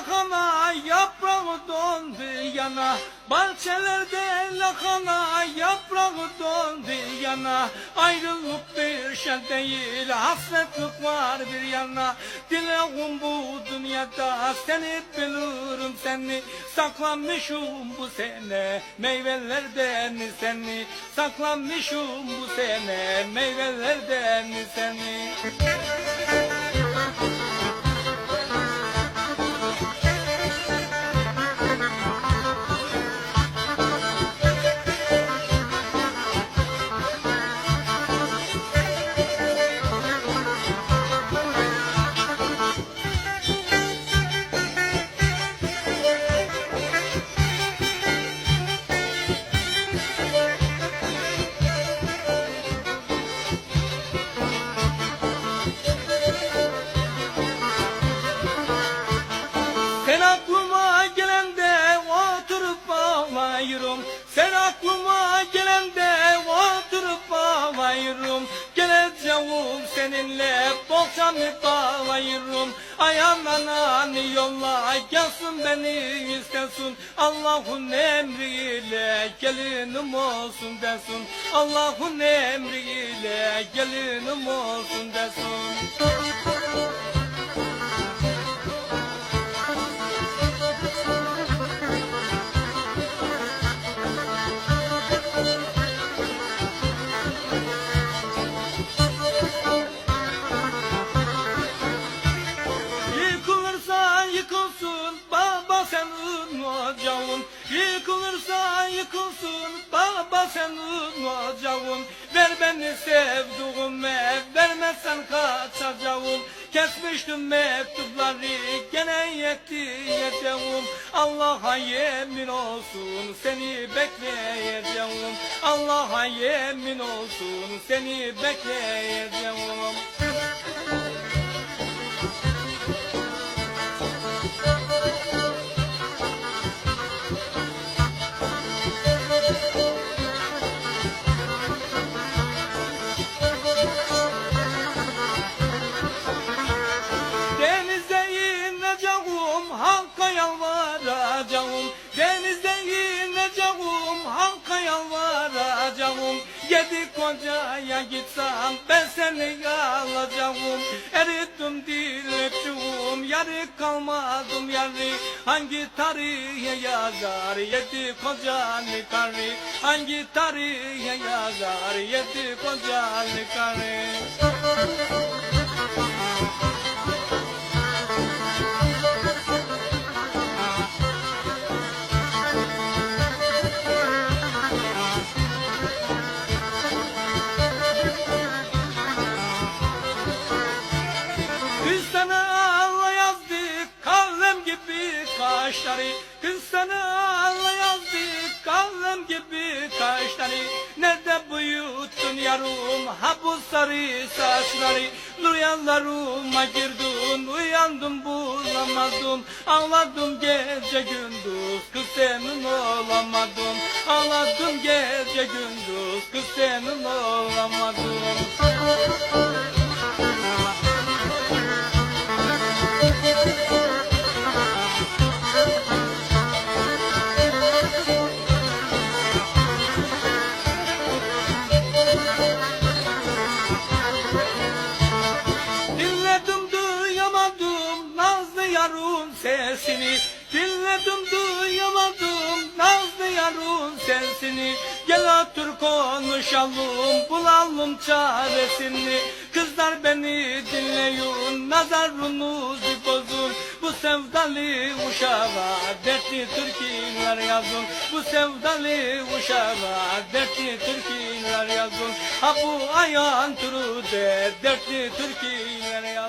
lakana yaprağı dondu yana. Bahçelerde lakana yaprağı dondu yana. Ayrılık bir şey değil hasretlik var bir yana. Dileğim bu dünyada seni bilirim seni. Saklanmışım bu sene meyvelerden seni. Saklanmışım bu sene meyvelerden seni. Müzik bohçamı bağlayırım. Ayağından yolla. Gelsin beni istesin. Allah'ın emriyle gelinim olsun desin. Allah'ın emriyle gelinim olsun desin baba senin ocağın Ver beni sevduğume vermezsen kaçacağım. Kesmiştim mektupları gene yetişeceğim Allah'a yemin olsun seni bekleyeceğim. Allah'a yemin olsun seni bekleyeceğim yalvaracağım. Denize ineceğim, halka yalvaracağım. Yedi kocaya gitsem ben seni alacağım. Erittim dilekçuğum, yarı kalmadım yarı. Hangi tarihe yazar yedi kocanı karı? Hangi tarihe yazar yedi kocanı karı? Kız sana yazdık kalem gibi kaşları Nerede büyüttün yarım ha bu sarı saçları. Rüyalarıma girdin uyandım bulamadım. Ağladım gece gündüz kız senin olamadım. Ağladım gece gündüz kız senin olamadım sesini Dinledim duyamadım. Nazlı yarın sesini. Gel otur konuşalım bulalım çaresini. Kızlar beni dinleyin nazarınızı bozun. Bu sevdalı uşağa dertli türküler yazın. Bu sevdalı uşağa dertli türküler yazın. Ha bu ayan turu der dertli türküler yazın